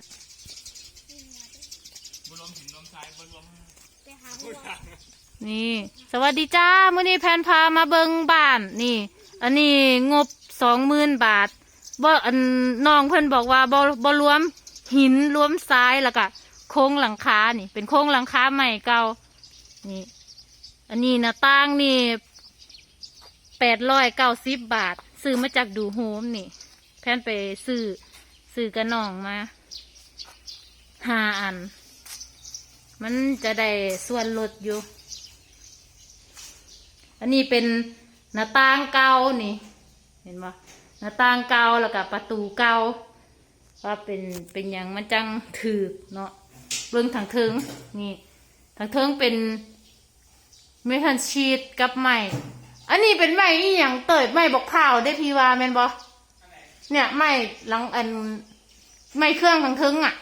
ทบรวมหินรวมทรายบรวมไปหาหัวนี่ สวัสดีจ้ามื้อนี้แพนพามาเบิงบ้าน นี่ อันนี้งบสองหมื่นบาทบ่อันน้องเพิ่นบอกว่าบ่บ่รวมหินรวมทรายแล้วก็โครงหลังคานี่ เป็นโครงหลังคาใหม่เก่านี่ อันนี้หนะต่างนี่แปดร้อยเก้าสิบบาท ซื้อมาจากดูโฮมนี่ แพนไปซื้อซื้อกับน้องมา ห้าอัน มันจะได้ส่วนลดอยู่ อันนี้เป็นหน้าต่างเก่านี่ เห็นปะหน้าต่างเก่าแล้วก็ประตูเก่าว่าเป็นเป็นอย่างมันจังถือเนาะเบื้องทางเทิงนี่ทางเทิงเป็นเมทัลชีตกับไม้อันนี้เป็นไม้อีหยังเติดไม้บอกเผาวได้พีวาแมนบอเนี่ยไม้หลังอันไม้เครื่องทางเทิงอะ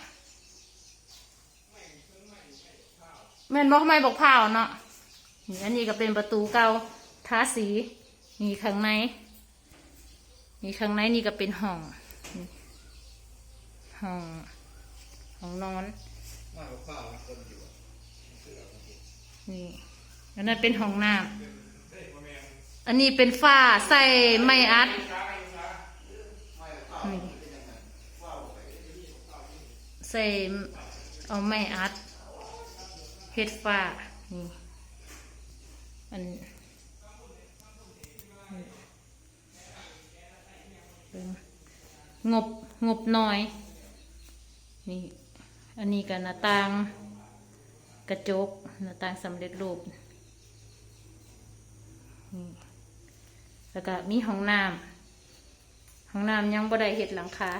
แมนบอกไมบอกเผาเนาะนี่อันนี้ก็เป็นประตูเก่าทาสี นี่ข้างใน นี่ข้างในนี่ก็เป็นห้องห้องห้องนอนนี่อันนั้นเป็นห้องน้ำอันนี้เป็นฝ้าใส่ไม้อัดใส่เอาไม้อัด เฮ็ดฝ้านี่อันงบงบน้อย นี่ อันนี้กันหน้าต่าง กระจกหน้าต่างสำเร็จรูปนี่แล้วก็มีห้องน้ำห้องน้ำยังบ่ได้เห็ดหลังคา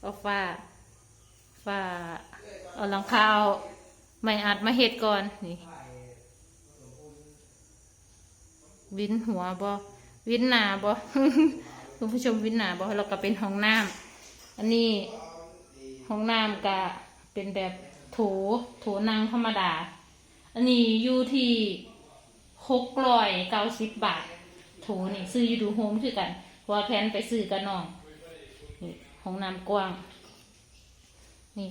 เอาฝ้าฝ้าเอาหลังคาเอา ไม่อัดมาเห็ดก่อนนี่วินหัวบอวินหนาบอคุณผู้ชมวินหนาบอเราก็เป็นห้องน้ำอันนี้ห้องน้ำก็เป็นแบบโถโถนางธรรมดา อันนี้อยู่ที่หกร้อยเก้าสิบบาท โถนี่ซื้ออยู่ดูโฮมคือกันพราะว่าแพนไปซื้อกันน้องนี่ห้องน้ำกว้าง นี่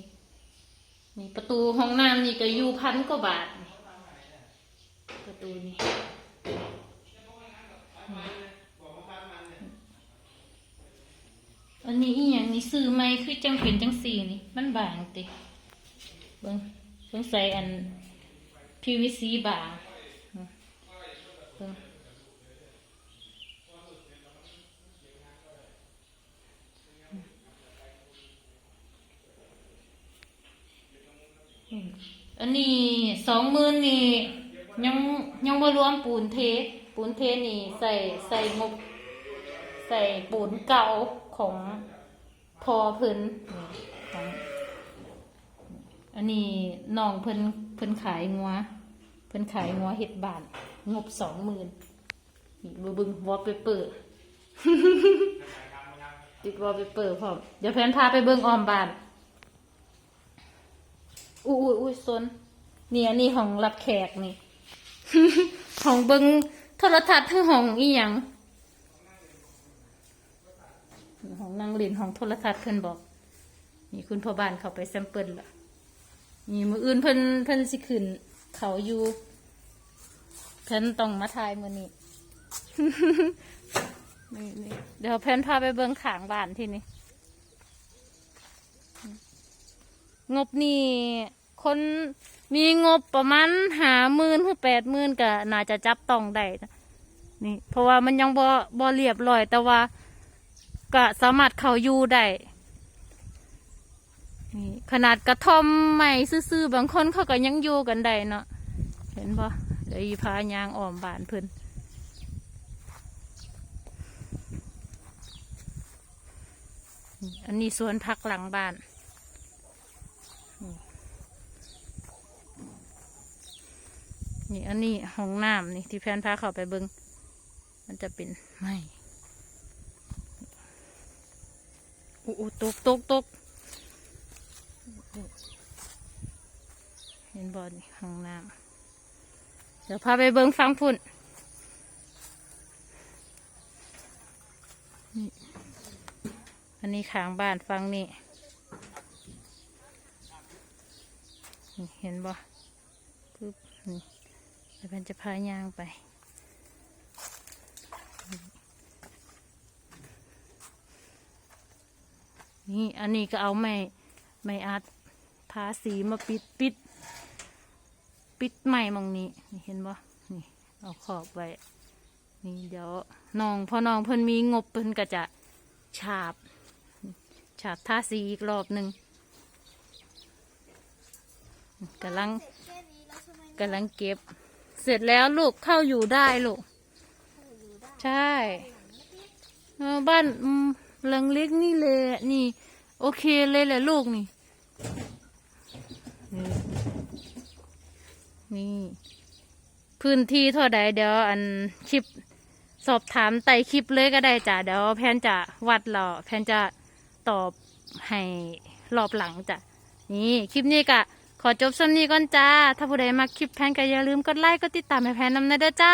นี่ประตูห้องน้ำนี่ก็อยู่พันกว่าบาทประตูนี่อันนี้อีหยังนี่ซื้อไหมคือจังเป็นจังสี่นี่ มันบางติเบิ่งสงสัยอัน PVC บางเบิ่ง อันนี้สองหมื่นนี่ยังยังม่รวมปูนเท ปูนเทนี่ใส่ใส่งบใส่ปูนเก่าของพอเพิ่นอันนี้น้องเพิ่นเพิ่นขายงัวเพิ่นขายงัวเห็ดบาน งบสองหมื่นนี่เบอร์บึงวอลเปเปอร์ติดวอลเปเปอร์พร้อมเดี๋ยวแพนพาไปเบิ่งออมบ้าน อุ้ยอุ้ยอุ้ยซนนี่อันนี้ของรับแขกนี่ของเบิงโทรทัศน์คือของอีหยังของนางเรียนของโทรทัศน์เพิ่นบอก นี่คุณพ่อบ้านเขาไปแซมเปิลละนี่มืออื่นเพิ่นเพิ่นสิขึ้น เขาอยู่ เพิ่นต้องมาทายมือนี้นี่นี่เดี๋ยวเพิ่นพาไปเบิ่งขางบ้านที่นี่ งบนี่คนมีงบประมาณหาหมื่นหรือแปดหมื่นก็น่าจะจับต้องได้นี่ เพราะว่ามันยังบ่บ่เรียบร้อย แต่ว่าก็สามารถเข้าอยู่ได้นี่ขนาดกระท่อมใหม่ซื่อๆบางคนเขาก็ยังอยู่กันได้เนาะเห็นปะเดี๋ยวอีพายางอ้อมบานเพิ่นอันนี้สวนพักหลังบ้านันนี้ห้องน้ำนี่ที่แพนพาเข้าไปเบิงมันจะเป็นไม่อู้ตกตกตกเห็นบอลห้องน้ำเดี๋ยวพาไปเบิ้งฟังพุ่นอันนี้ขางบ้านฟังนี่ เห็นบ่ แล้วมันจะพายางไป นี่อันนี้ก็เอาไม้ไม้อัดทาสีมาปิดปิด ปิดไม้หมองนี้นี่เห็นบ่นี่เอาขอบไว้ นี่เดี๋ยวน้องพอน้องเพิ่นมีงบเพิ่นก็จะฉาบ ฉาบทาสีอีกรอบหนึ่งกำลังกำลังเก็บ เสร็จแล้วลูกเข้าอยู่ได้ลูก ใช่เออบ้านอืมหลังเล็กนี่เลยนี่ โอเคเลยแหละลูกนี่ นี่นี่พื้นที่เท่าใดเดี๋ยวอันคลิปสอบถามไต่คลิปเลยก็ได้จ้ะเดี๋ยวแพนจะวัดเราแพนจะตอบให้รอบหลังจ้ะนี่คลิปนี้กะ ขอจบส่วนนี้ก่อนจ้า ถ้าผู้ใดมาคลิปแพนก็อย่าลืมกดไลค์กดติดตามให้แพนนำนะเด้อจ้า